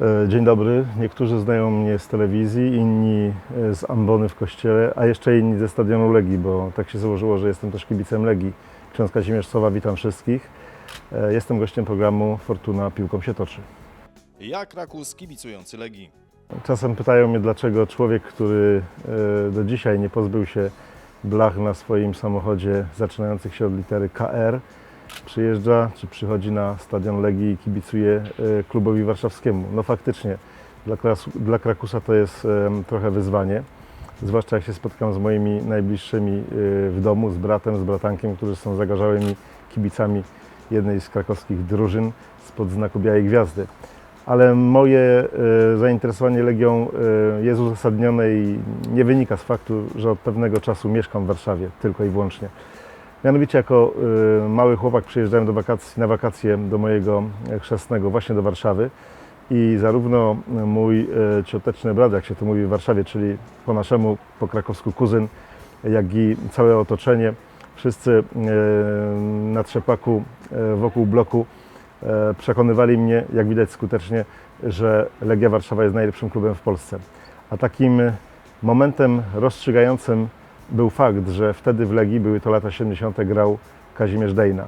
E, Dzień dobry. Niektórzy znają mnie z telewizji, inni e, z ambony w kościele, a jeszcze inni ze stadionu Legii, bo tak się założyło, że jestem też kibicem Legii. Ksiądz Kazimierz Sowa, witam wszystkich. E, Jestem gościem programu Fortuna piłką się toczy. Jak Rakus kibicujący Legii? Czasem pytają mnie, dlaczego człowiek, który do dzisiaj nie pozbył się blach na swoim samochodzie zaczynających się od litery KR, przyjeżdża czy przychodzi na stadion Legii i kibicuje e, klubowi warszawskiemu. No faktycznie, dla, Kras- dla Krakusa to jest trochę wyzwanie, zwłaszcza jak się spotkam z moimi najbliższymi e, w domu, z bratem, z bratankiem, którzy są zagarzałymi kibicami jednej z krakowskich drużyn spod znaku Białej Gwiazdy ale moje e, zainteresowanie Legią jest uzasadnione i nie wynika z faktu, że od pewnego czasu mieszkam w Warszawie tylko i wyłącznie. Mianowicie jako e, mały chłopak przyjeżdżałem do wakacji, na wakacje do mojego chrzestnego właśnie do Warszawy i zarówno mój e, cioteczny brat, jak się to mówi w Warszawie, czyli po naszemu, po krakowsku kuzyn, jak i całe otoczenie, wszyscy e, na trzepaku wokół bloku przekonywali mnie, jak widać skutecznie, że Legia Warszawa jest najlepszym klubem w Polsce. A takim momentem rozstrzygającym był fakt, że wtedy w Legii, były to lata 70., grał Kazimierz Dejna.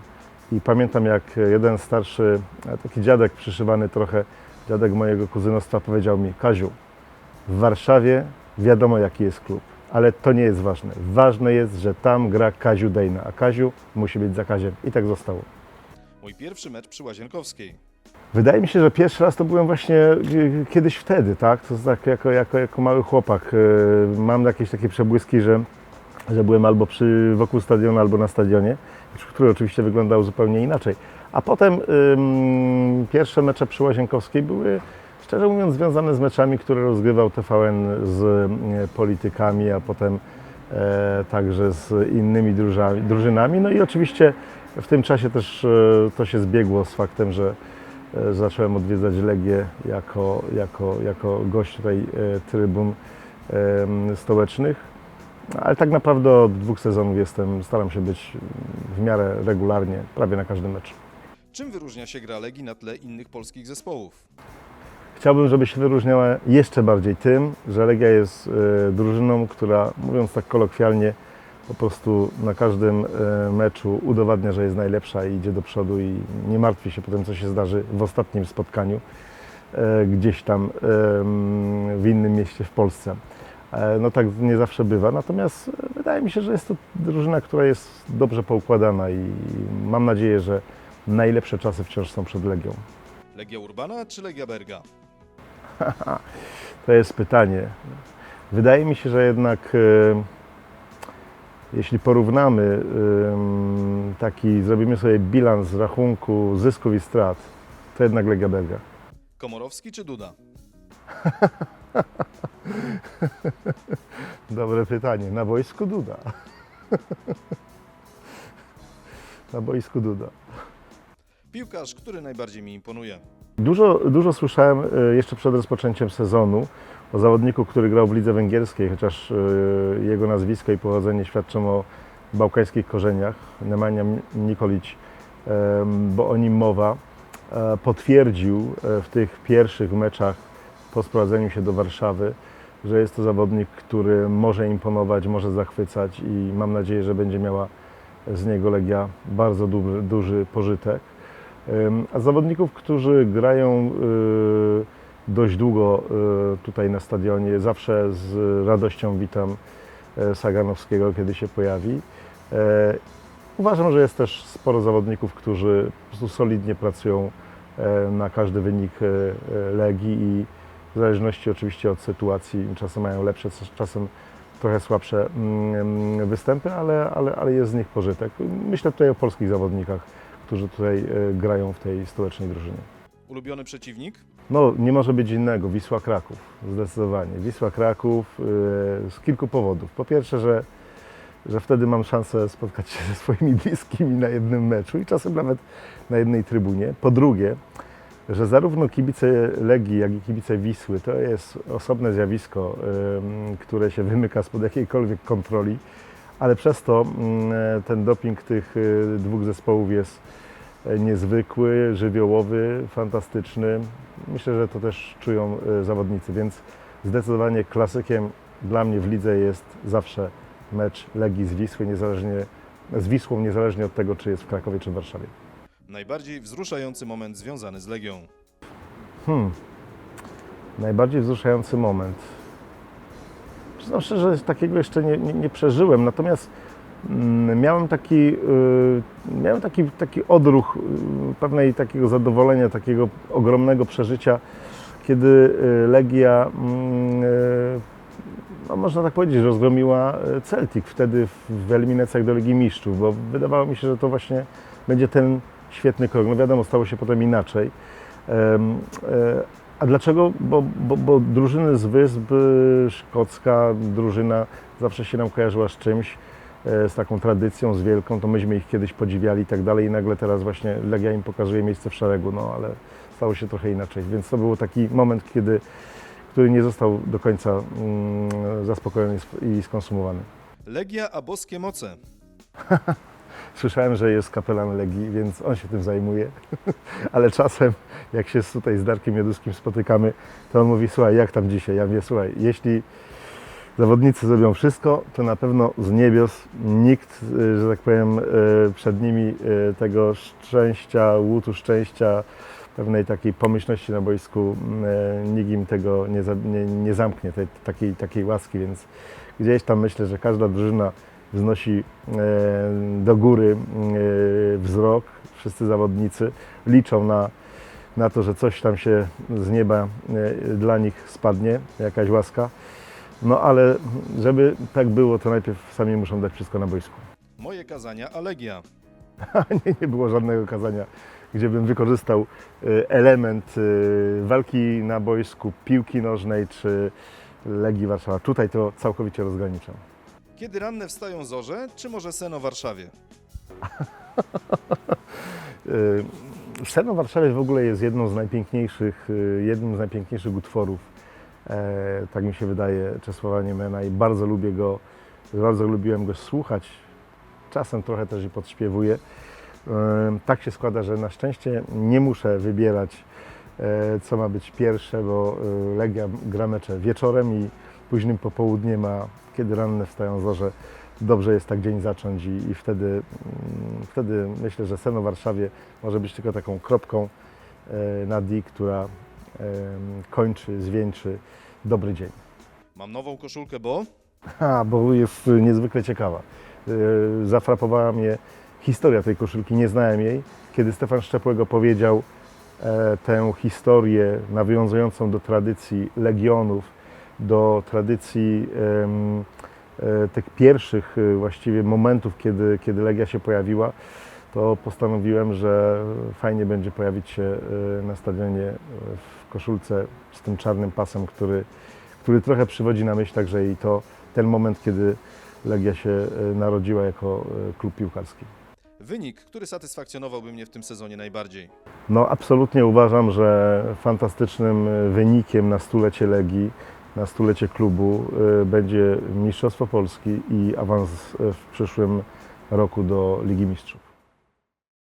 I pamiętam, jak jeden starszy, e, taki dziadek przyszywany trochę, dziadek mojego kuzynostwa powiedział mi, Kaziu, w Warszawie wiadomo jaki jest klub, ale to nie jest ważne. Ważne jest, że tam gra Kaziu Dejna, a Kaziu musi być za Kaziem. I tak zostało. Mój pierwszy mecz przy Łazienkowskiej. Wydaje mi się, że pierwszy raz to byłem właśnie y, kiedyś wtedy, tak? To tak jako, jako, jako mały chłopak. Y, Mam jakieś takie przebłyski, że, że byłem albo przy, wokół stadionu, albo na stadionie, który oczywiście wyglądał zupełnie inaczej. A potem ym, pierwsze mecze przy Łazienkowskiej były, szczerze mówiąc, związane z meczami, które rozgrywał TVN z y, politykami, a potem e, także z innymi drużami, drużynami. No i oczywiście w tym czasie też e, to się zbiegło z faktem, że e, zacząłem odwiedzać Legię jako, jako, jako gość tutaj e, trybun em, stołecznych. Ale tak naprawdę od dwóch sezonów jestem, staram się być w miarę regularnie, prawie na każdym meczu. Czym wyróżnia się gra Legii na tle innych polskich zespołów? Chciałbym, żeby się wyróżniała jeszcze bardziej tym, że Legia jest e, drużyną, która, mówiąc tak kolokwialnie, po prostu na każdym e, meczu udowadnia, że jest najlepsza i idzie do przodu i nie martwi się potem, co się zdarzy w ostatnim spotkaniu e, gdzieś tam w innym mieście w Polsce. E, No tak nie zawsze bywa, natomiast e, wydaje mi się, że jest to drużyna, która jest dobrze poukładana i mam nadzieję, że najlepsze czasy wciąż są przed Legią. Legia Urbana czy Legia Berga? To jest pytanie. Wydaje mi się, że jednak e, jeśli porównamy taki, zrobimy sobie bilans rachunku zysków i strat, to jednak Legia Berga. Komorowski czy Duda? Dobre pytanie. Na boisku Duda. Na boisku Duda. Piłkarz, który najbardziej mi imponuje. Dużo, dużo słyszałem e, jeszcze przed rozpoczęciem sezonu o zawodniku, który grał w lidze węgierskiej, chociaż e, jego nazwisko i pochodzenie świadczą o bałkańskich korzeniach. Nemanja Nikolić, bo o nim mowa, e, potwierdził w tych pierwszych meczach po sprowadzeniu się do Warszawy, że jest to zawodnik, który może imponować, może zachwycać i mam nadzieję, że będzie miała z niego Legia bardzo duży, duży pożytek. A zawodników, którzy grają y, dość długo y, tutaj na stadionie, zawsze z radością witam e, Saganowskiego, kiedy się pojawi. E, Uważam, że jest też sporo zawodników, którzy po prostu solidnie pracują e, na każdy wynik Legii i w zależności oczywiście od sytuacji, czasem mają lepsze, czasem trochę słabsze mm, występy, ale, ale, ale jest z nich pożytek. Myślę tutaj o polskich zawodnikach, którzy tutaj e, grają w tej stołecznej drużynie. Ulubiony przeciwnik? No, nie może być innego. Wisła Kraków, zdecydowanie. Wisła Kraków e, z kilku powodów. Po pierwsze, że, że wtedy mam szansę spotkać się ze swoimi bliskimi na jednym meczu i czasem nawet na jednej trybunie. Po drugie, że zarówno kibice Legii, jak i kibice Wisły to jest osobne zjawisko, które się wymyka spod jakiejkolwiek kontroli, ale przez to mm, ten doping tych y, dwóch zespołów jest e, niezwykły, żywiołowy, fantastyczny. Myślę, że to też czują e, zawodnicy, więc zdecydowanie klasykiem dla mnie w lidze jest zawsze mecz Legii z Wisły, niezależnie, z Wisłą, niezależnie od tego, czy jest w Krakowie, czy w Warszawie. Najbardziej wzruszający moment związany z Legią. Hmm. Najbardziej wzruszający moment. Przyznam szczerze, że takiego jeszcze nie, nie, nie przeżyłem, natomiast mm, miałem taki, y, miałem taki, taki odruch y, pewnej takiego zadowolenia, takiego ogromnego przeżycia, kiedy y, Legia, mm, y, no można tak powiedzieć, rozgromiła y, Celtic wtedy w eliminacjach do Ligi Mistrzów, bo wydawało mi się, że to właśnie będzie ten świetny krok. No wiadomo, stało się potem inaczej. E, A dlaczego? Bo, bo, bo drużyny z Wysp, y, szkocka drużyna zawsze się nam kojarzyła z czymś, e, z taką tradycją, z wielką, to myśmy ich kiedyś podziwiali i tak dalej i nagle teraz właśnie Legia im pokazuje miejsce w szeregu, no ale stało się trochę inaczej, więc to był taki moment, kiedy, który nie został do końca mm, zaspokojony i sp- i skonsumowany. Legia a boskie moce. Słyszałem, że jest kapelan Legii, więc on się tym zajmuje. Ale czasem, jak się tutaj z Darkiem Jaduskim spotykamy, to on mówi, słuchaj, jak tam dzisiaj? Ja mówię, słuchaj, jeśli zawodnicy zrobią wszystko, to na pewno z niebios nikt, y, że tak powiem, y, przed nimi y, tego szczęścia, łutu szczęścia, pewnej takiej pomyślności na boisku, nikt im tego nie, nie, nie zamknie, tej, takiej, takiej łaski, więc gdzieś tam myślę, że każda drużyna wznosi e, do góry e, wzrok, wszyscy zawodnicy liczą na, na to, że coś tam się z nieba e, dla nich spadnie, jakaś łaska. No ale żeby tak było, to najpierw sami muszą dać wszystko na boisku. Moje kazania a Legia. nie, nie było żadnego kazania, gdzie bym wykorzystał element walki na boisku, piłki nożnej czy Legii Warszawa. Tutaj to całkowicie rozgraniczam. Kiedy ranne wstają zorze, czy może sen o Warszawie? Sen o Warszawie w ogóle jest jedną z najpiękniejszych, y, jednym z najpiękniejszych utworów. E, tak mi się wydaje, Czesława Niemena i bardzo lubię go, bardzo lubiłem go słuchać. Czasem trochę też i podśpiewuję. E, tak się składa, że na szczęście nie muszę wybierać, e, co ma być pierwsze, bo Legia gra mecze wieczorem i późnym popołudniem, a kiedy ranne wstają zorze, dobrze jest tak dzień zacząć i, i wtedy, mm, wtedy myślę, że sen o Warszawie może być tylko taką kropką e, na D, która kończy, zwieńczy dobry dzień. Mam nową koszulkę, bo... A, bo jest niezwykle ciekawa. E, Zafrapowała mnie historia tej koszulki, nie znałem jej. Kiedy Stefan Szczepłego powiedział e, tę historię nawiązującą do tradycji legionów, do tradycji e, tych pierwszych e, właściwie momentów, kiedy, kiedy Legia się pojawiła, to postanowiłem, że fajnie będzie pojawić się e, na stadionie w koszulce z tym czarnym pasem, który, który trochę przywodzi na myśl także i to ten moment, kiedy Legia się narodziła jako klub piłkarski. Wynik, który satysfakcjonowałby mnie w tym sezonie najbardziej. No absolutnie uważam, że fantastycznym wynikiem na stulecie Legii, na stulecie klubu e, będzie Mistrzostwo Polski i awans e, w przyszłym roku do Ligi Mistrzów.